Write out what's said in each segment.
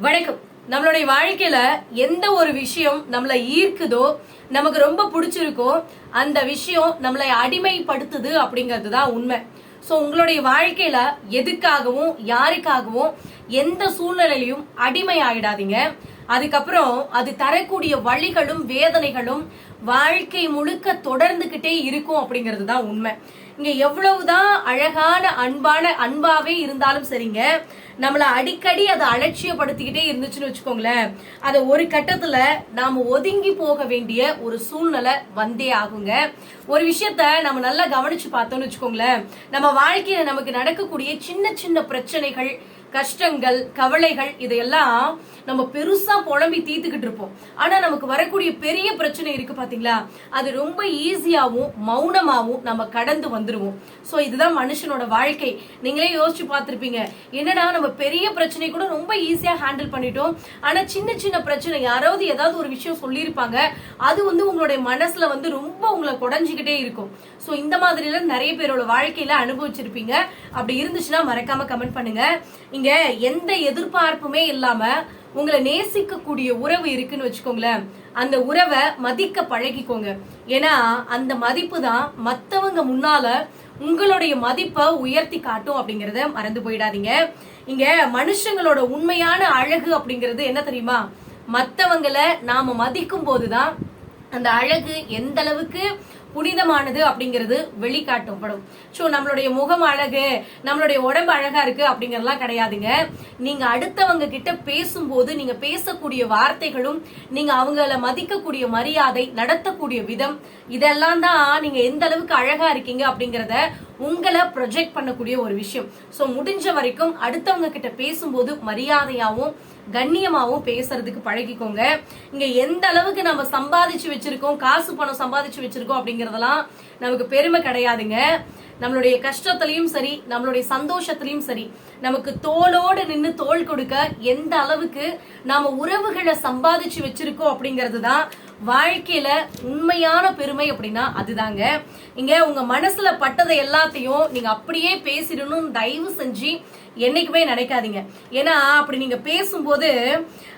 வணக்கம். நம்மளுடைய வாழ்க்கையில எந்த ஒரு விஷயம் நம்மளை ஈர்க்குதோ நமக்கு ரொம்ப பிடிச்சிருக்கோ அந்த விஷயம் நம்மளை அடிமைப்படுத்துது அப்படிங்கிறது தான் உண்மை. ஸோ உங்களுடைய வாழ்க்கையில எதுக்காகவும் யாருக்காகவும் எந்த சூழ்நிலையிலும் அடிமை ஆயிடாதீங்க. அதுக்கப்புறம் அது தரக்கூடிய வழிகளும் வேதனைகளும் வாழ்க்கை முழுக்க தொடர்ந்துகிட்டே இருக்கும் அப்படிங்கிறது தான் உண்மை. இங்க எவ்வளவுதான் அழகான அன்பான அன்பாவே இருந்தாலும் சரிங்க நம்மள அடிக்கடி அதை அலட்சியப்படுத்திக்கிட்டே இருந்துச்சுன்னு வச்சுக்கோங்களேன். அதை ஒரு கட்டத்துல நாம ஒதுங்கி போக வேண்டிய ஒரு சூழ்நிலை வந்தே ஆகுங்க. ஒரு விஷயத்த நம்ம நல்லா கவனிச்சு பார்த்தோம்னு வச்சுக்கோங்களேன். நம்ம வாழ்க்கையில நமக்கு நடக்கக்கூடிய சின்ன சின்ன பிரச்சனைகள் கஷ்டங்கள் கவலைகள் இதையெல்லாம் நம்ம பெருசா புலம்பி தீர்த்துக்கிட்டு இருப்போம். ஆனா நமக்கு வரக்கூடிய பெரிய பிரச்சனை இருக்கு பாத்தீங்களா? அது ரொம்ப ஈஸியாவும் மௌனமாவும் நம்ம கடந்து வந்துருவோம். சோ இதுதான் மனுஷனோட வாழ்க்கை. நீங்களே யோசிச்சு பார்த்திருப்பீங்க. என்னடா நம்ம பெரிய பிரச்சனை கூட ரொம்ப ஈஸியா ஹேண்டில் பண்ணிட்டோம். ஆனா சின்ன சின்ன பிரச்சனை யாராவது ஏதாவது ஒரு விஷயம் சொல்லியிருப்பாங்க. அது வந்து உங்களுடைய மனசுல வந்து ரொம்ப உங்களை குடஞ்சிக்கிட்டே இருக்கும். சோ இந்த மாதிரி நிறைய பேரோட வாழ்க்கையில அனுபவிச்சிருப்பீங்க. அப்படி இருந்துச்சுன்னா மறக்காம கமெண்ட் பண்ணுங்க. நீங்க எந்த எதிர்பார்ப்புமே இல்லாம உங்களை நேசிக்கக்கூடிய உறவு இருக்குன்னு வச்சுக்கோங்களேன். அந்த உறவை மதிக்க பழகிக்கோங்க. ஏன்னா அந்த மதிப்பு தான் மத்தவங்க முன்னால உங்களுடைய மதிப்பை உயர்த்தி காட்டும் அப்படிங்கறத மறந்து போயிடாதீங்க. இங்க மனுஷங்களோட உண்மையான அழகு அப்படிங்கிறது என்ன தெரியுமா? மத்தவங்களை நாம மதிக்கும் போதுதான் அந்த அழகு எந்த அளவுக்கு புனிதமானது அப்படிங்கிறது வெளிக்காட்டப்படும். ஸோ நம்மளுடைய முகம் அழகு நம்மளுடைய உடம்பு அழகா இருக்கு அப்படிங்கறதெல்லாம் கிடையாதுங்க. நீங்க அடுத்தவங்க கிட்ட பேசும்போது நீங்க பேசக்கூடிய வார்த்தைகளும் நீங்க அவங்கள மதிக்கக்கூடிய மரியாதை நடத்தக்கூடிய விதம் இதெல்லாம் தான் நீங்க எந்த அளவுக்கு அழகா இருக்கீங்க அப்படிங்கறத உங்களை ப்ரொஜெக்ட் பண்ணக்கூடிய ஒரு விஷயம். ஸோ முடிஞ்ச வரைக்கும் அடுத்தவங்க கிட்ட பேசும்போது மரியாதையாகவும் கண்ணியமாவும் பேசுறதுக்கு பழகிக்கோங்க. இங்க எந்த அளவுக்கு நம்ம சம்பாதிச்சு வச்சிருக்கோம் காசு பணம் சம்பாதிச்சு வச்சிருக்கோம் அப்படிங்கறதெல்லாம் நமக்கு பெருமை கிடையாதுங்க. நம்மளுடைய கஷ்டத்திலையும் சரி நம்மளுடைய சந்தோஷத்திலையும் சரி நமக்கு தோளோடு நின்று தோல் கொடுக்க எந்த அளவுக்கு நாம உறவுகளை சம்பாதிச்சு வச்சிருக்கோம் அப்படிங்கிறது தான் வாழ்க்கையில உண்மையான பெருமை அப்படின்னா அதுதாங்க. இங்க உங்க மனசுல பட்டதை எல்லாத்தையும் நீங்க அப்படியே பேசிடணும் தயவு செஞ்சு என்னைக்குமே நினைக்காதீங்க. ஏன்னா அப்படி நீங்க பேசும்போது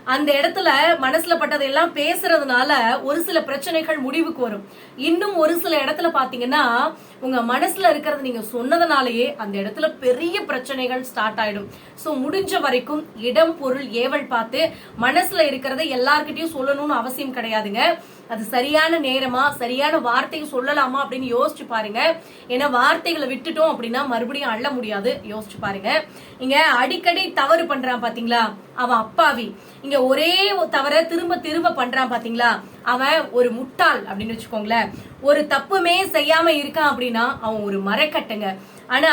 அந்த இடத்துல மனசுல பட்டதை எல்லாம் பேசுறதுனால ஒரு சில பிரச்சனைகள் முடிவுக்கு வரும். இன்னும் ஒரு சில இடத்துல பாத்தீங்கன்னா உங்க மனசுல இருக்கிறது நீங்க சொன்னதுனாலயே அந்த இடத்துல பெரிய பிரச்சனைகள் ஸ்டார்ட் ஆயிடும். சோ முடிஞ்ச வரைக்கும் இடம் பொருள் ஏவல் பார்த்து மனசுல இருக்கிறத எல்லார்கிட்டயும் சொல்லணும்னு அவசியம் கிடையாதுங்க. அது சரியான நேரமா சரியான வார்த்தையை சொல்லலாமா அப்படின்னு யோசிச்சு பாருங்க. ஏன்னா வார்த்தைகளை விட்டுட்டோம் அப்படின்னா மறுபடியும் அள்ள முடியாது. யோசிச்சு பாருங்க. இங்க அடிக்கடி தவறு பண்றான் பாத்தீங்களா? அவன் அப்பாவி. இங்க ஒரே தவற திரும்ப திரும்ப பண்றான் பாத்தீங்களா? அவன் ஒரு முட்டாள் அப்படின்னு வச்சுக்கோங்களேன். ஒரு தப்புமே செய்யாம இருக்கான் அப்படின்னா அவன் ஒரு மரக்கட்டுங்க. ஆனா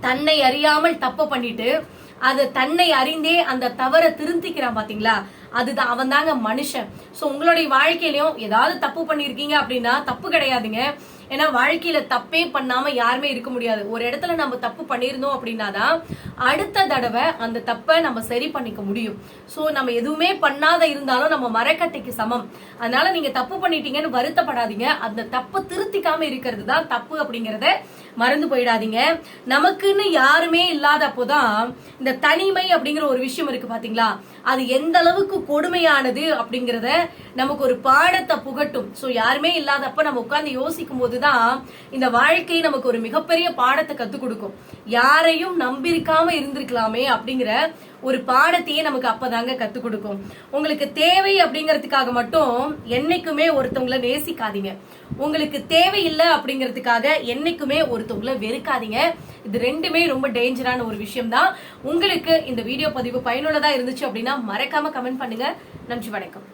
தன்னை அறியாமல் தப்பு பண்ணிட்டு அது தன்னை அறிந்தே அந்த தவறை திருந்திக்கிறான் பாத்தீங்களா? அதுதான் அவன் தாங்க மனுஷன். ஸோ உங்களுடைய வாழ்க்கையிலையும் ஏதாவது தப்பு பண்ணியிருக்கீங்க அப்படின்னா தப்பு கிடையாதுங்க. ஏன்னா வாழ்க்கையில தப்பே பண்ணாம யாருமே இருக்க முடியாது. ஒரு இடத்துல நம்ம தப்பு பண்ணியிருந்தோம் அப்படின்னா தான் அடுத்த தடவை அந்த தப்பை நம்ம சரி பண்ணிக்க முடியும். ஸோ நம்ம எதுவுமே பண்ணாத இருந்தாலும் நம்ம மரக்கட்டைக்கு சமம். அதனால நீங்க தப்பு பண்ணிட்டீங்கன்னு வருத்தப்படாதீங்க. அந்த தப்பை திருத்திக்காம இருக்கிறது தான் தப்பு அப்படிங்கிறத மறந்து போயிடாதீங்க. நமக்குன்னு யாருமே இல்லாதப்போதான் இந்த தனிமை அப்படிங்கிற ஒரு விஷயம் இருக்கு பாத்தீங்களா? அது எந்த அளவுக்கு கொடுமையானது அப்படிங்கிறத நமக்கு ஒரு பாடத்தை புகட்டும். ஸோ யாருமே இல்லாதப்ப நம்ம உட்காந்து யோசிக்கும் தான் இந்த வாழ்க்கை நமக்கு ஒரு மிகப்பெரிய பாடத்தை கற்றுக் கொடுக்கும். யாரையும் நம்பியிருக்காம இருந்திருக்கலாமே அப்படிங்கிற ஒரு பாடத்தையே நமக்கு அப்பதாங்க கத்து கொடுக்கும். உங்களுக்கு தேவை அப்படிங்கறதுக்காக மட்டும் என்னைக்குமே ஒருத்தவங்களை நேசிக்காதீங்க. உங்களுக்கு தேவையில்லை அப்படிங்கறதுக்காக என்னைக்குமே ஒருத்தவங்களை வெறுக்காதீங்க. இது ரெண்டுமே ரொம்ப டேஞ்சரான ஒரு விஷயம் தான் உங்களுக்கு இந்த வீடியோ பதிவு பயனுள்ளதா இருந்துச்சு அப்படின்னா மறக்காம கமெண்ட் பண்ணுங்க. நன்றி வணக்கம்.